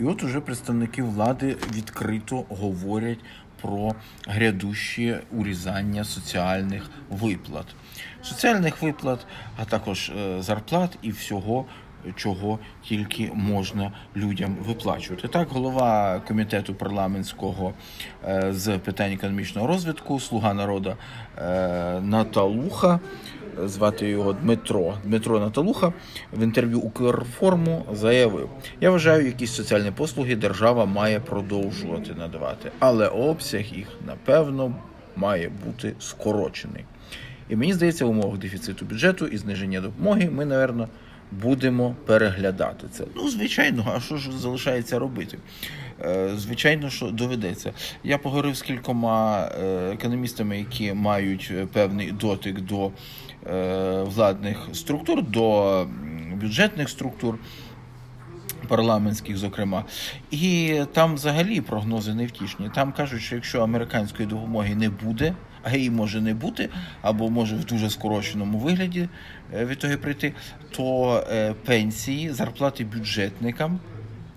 І от уже представники влади відкрито говорять про грядуще урізання соціальних виплат. Соціальних виплат, а також е, зарплат і всього, чого тільки можна людям виплачувати. Так, голова комітету парламентського е, з питань економічного розвитку, слуга народу е, Наталуха. Звати його Дмитро Дмитро Наталуха в інтерв'ю Укрформу заявив: Я вважаю, якісь соціальні послуги держава має продовжувати надавати, але обсяг їх напевно має бути скорочений. І мені здається, в умовах дефіциту бюджету і зниження допомоги ми, напевно, будемо переглядати це. Ну, звичайно, а що ж залишається робити? Е, Звичайно, що доведеться. Я поговорив з кількома е, економістами, які мають е, певний дотик до владних структур, до бюджетних структур. Парламентських, зокрема, і там взагалі прогнози невтішні. Там кажуть, що якщо американської допомоги не буде, а її може не бути, або може в дуже скороченому вигляді е, від того прийти, то е, пенсії, зарплати бюджетникам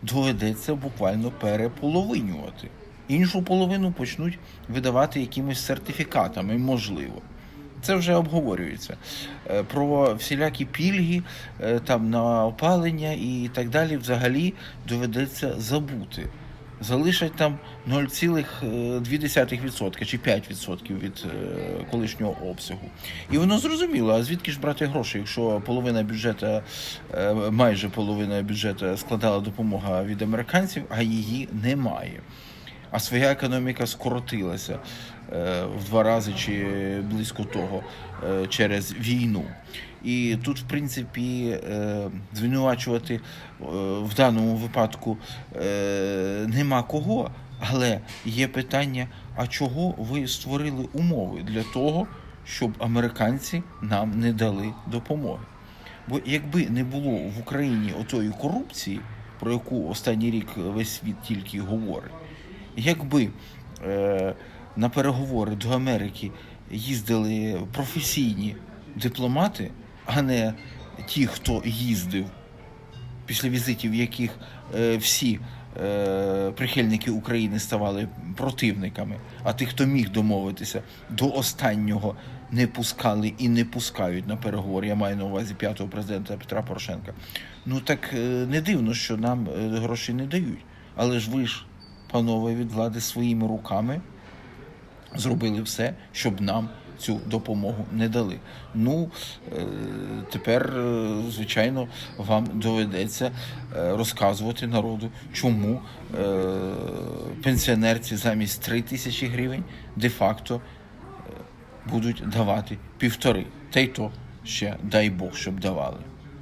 доведеться буквально переполовинювати. Іншу половину почнуть видавати якимись сертифікатами, можливо. Це вже обговорюється. Е, Про всілякі пільги е, там на опалення і так далі взагалі доведеться забути. Залишать там 0,2% чи 5% від е, колишнього обсягу. І воно зрозуміло, а звідки ж брати гроші, якщо половина бюджету, майже половина бюджету складала допомога від американців, а її немає а своя економіка скоротилася е, в два рази чи близько того е, через війну. І тут, в принципі, е, звинувачувати в даному випадку нема кого, але є питання: а чого ви створили умови для того, щоб американці нам не дали допомоги? Бо якби не було в Україні отої корупції, про яку останній рік весь світ тільки говорить, якби е, на переговори до Америки їздили професійні дипломати, а не ті, хто їздив, після візитів яких е, всі е, прихильники України ставали противниками, а тих, хто міг домовитися, до останнього не пускали і не пускають на переговори. Я маю на увазі п'ятого президента Петра Порошенка. Ну так е, не дивно, що нам е, гроші не дають. Але ж ви ж, панове від влади, своїми руками зробили все, щоб нам цю допомогу не дали. Ну е, тепер, е, звичайно, вам доведеться е, розказувати народу, чому пенсіонерці замість 3 тисячі гривень де-факто будуть давати півтори. Та й то ще дай Бог, щоб давали.